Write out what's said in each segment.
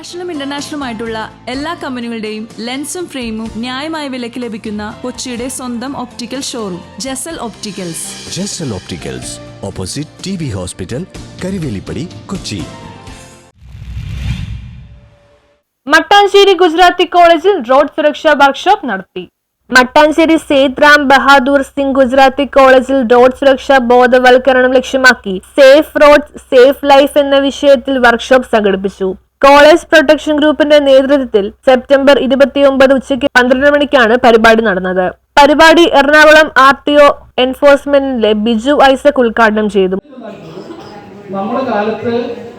നാഷണലും ഇന്റർനാഷണലും ആയിട്ടുള്ള എല്ലാ കമ്പനികളുടെയും ലെൻസും ഫ്രെയിമും ന്യായമായ വിലയ്ക്ക് ലഭിക്കുന്ന കൊച്ചിയുടെ സ്വന്തം optical showroom Jasal opticals Jasal opticals opposite T B hospital Karivelippady Kochi Mattancherry Gujarati കോളേജിൽ റോഡ് സുരക്ഷാ വർക്ക്ഷോപ്പ് നടത്തി. മട്ടാഞ്ചേരി സേത് റാം ബഹാദൂർ സിംഗ് ഗുജറാത്തി കോളേജിൽ റോഡ് സുരക്ഷാ ബോധവൽക്കരണം ലക്ഷ്യമാക്കി സേഫ് റോഡ് സേഫ് ലൈഫ് എന്ന വിഷയത്തിൽ വർക്ക്ഷോപ്പ് സംഘടിപ്പിച്ചു. കോളേജ് പ്രൊട്ടക്ഷൻ ഗ്രൂപ്പിന്റെ നേതൃത്വത്തിൽ സെപ്റ്റംബർ ഇരുപത്തിയൊമ്പത് ഉച്ചയ്ക്ക് പന്ത്രണ്ട് മണിക്കാണ് പരിപാടി നടന്നത്. പരിപാടി എറണാകുളം ആർ ടി ഒ എൻഫോഴ്സ്മെന്റിലെ ബിജു ഐസക് ഉദ്ഘാടനം ചെയ്തു. നമ്മുടെ കാലത്ത്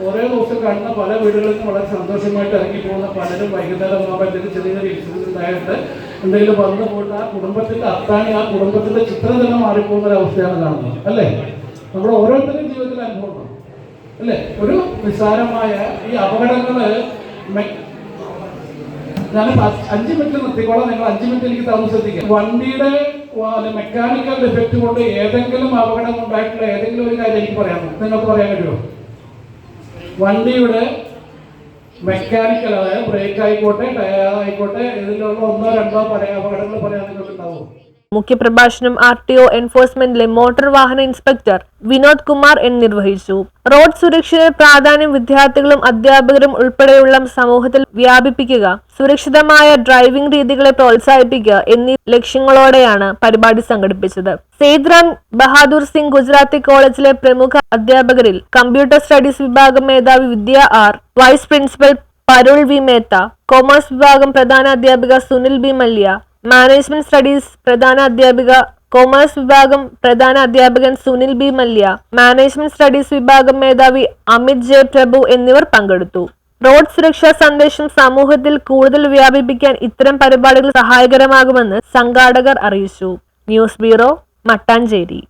ഒരേ ദിവസം കാണുന്ന പല വീടുകളിലും വളരെ സന്തോഷമായിട്ട് ഇറങ്ങി പോകുന്ന പലരും വൈകുന്നേരം ആകുമ്പോൾ എന്തെങ്കിലും ചെറിയ ഇൻസിഡൻസ് എന്തെങ്കിലും വന്നു പോയിട്ട് ആ കുടുംബത്തിന്റെ അത്താണി ആ കുടുംബത്തിന്റെ ചിത്രം തന്നെ മാറിപ്പോകുന്ന ഒരു അവസ്ഥയാണ് കാണുന്നത്. അല്ലേ? നമ്മുടെ ഓരോരുത്തരുടെയും ജീവിതത്തിൽ അനുഭവം അല്ലേ? ഒരു നിസ്സാരമായ ഈ അപകടങ്ങൾ ഞാൻ അഞ്ച് മിനിറ്റ് നിർത്തിക്കോളാം. നിങ്ങൾ അഞ്ച് മിനിറ്റ് എനിക്ക് ശ്രദ്ധിക്കാം. വണ്ടിയുടെ മെക്കാനിക്കൽ ഡിഫക്റ്റ് കൊണ്ട് ഏതെങ്കിലും അപകടം ഉണ്ടായിട്ടുള്ള ഏതെങ്കിലും ഒരു കാര്യം എനിക്ക് പറയാം നിങ്ങൾക്ക് പറയാൻ കഴിയുമോ? വണ്ടിയുടെ മെക്കാനിക്കൽ അതായത് ബ്രേക്ക് ആയിക്കോട്ടെ ടയർ ആയിക്കോട്ടെ ഇതിലുള്ള ഒന്നോ രണ്ടോ പറയാ അപകടങ്ങൾ പറയാൻ നിങ്ങൾക്ക് ഉണ്ടാവുമോ മുഖ്യപ്രഭാഷണം ആർ ടി ഒ എൻഫോഴ്സ്മെന്റിലെ മോട്ടോർ വാഹന ഇൻസ്പെക്ടർ വിനോദ് കുമാർ എൻ നിർവഹിച്ചു. റോഡ് സുരക്ഷയുടെ പ്രാധാന്യം വിദ്യാർത്ഥികളും അധ്യാപകരും ഉൾപ്പെടെയുള്ള സമൂഹത്തിൽ വ്യാപിപ്പിക്കുക സുരക്ഷിതമായ ഡ്രൈവിംഗ് രീതികളെ പ്രോത്സാഹിപ്പിക്കുക എന്നീ ലക്ഷ്യങ്ങളോടെയാണ് പരിപാടി സംഘടിപ്പിച്ചത്. സേദ്റാം ബഹാദൂർ സിംഗ് ഗുജറാത്തി കോളേജിലെ പ്രമുഖ അധ്യാപകരിൽ കമ്പ്യൂട്ടർ സ്റ്റഡീസ് വിഭാഗം മേധാവി Vidya R vice principal Parul V Mehta commerce വിഭാഗം പ്രധാന അധ്യാപിക Sunil B Mallya management studies പ്രധാന അധ്യാപിക കൊമേഴ്സ് വിഭാഗം പ്രധാന അധ്യാപകൻ Sunil B. Mallya management studies വിഭാഗം മേധാവി അമിത് ജെ. പ്രഭു എന്നിവർ പങ്കെടുത്തു. റോഡ് സുരക്ഷാ സന്ദേശം സമൂഹത്തിൽ കൂടുതൽ വ്യാപിപ്പിക്കാൻ ഇത്തരം പരിപാടികൾ സഹായകരമാകുമെന്ന് സംഘാടകർ അറിയിച്ചു. News bureau Mattancherry.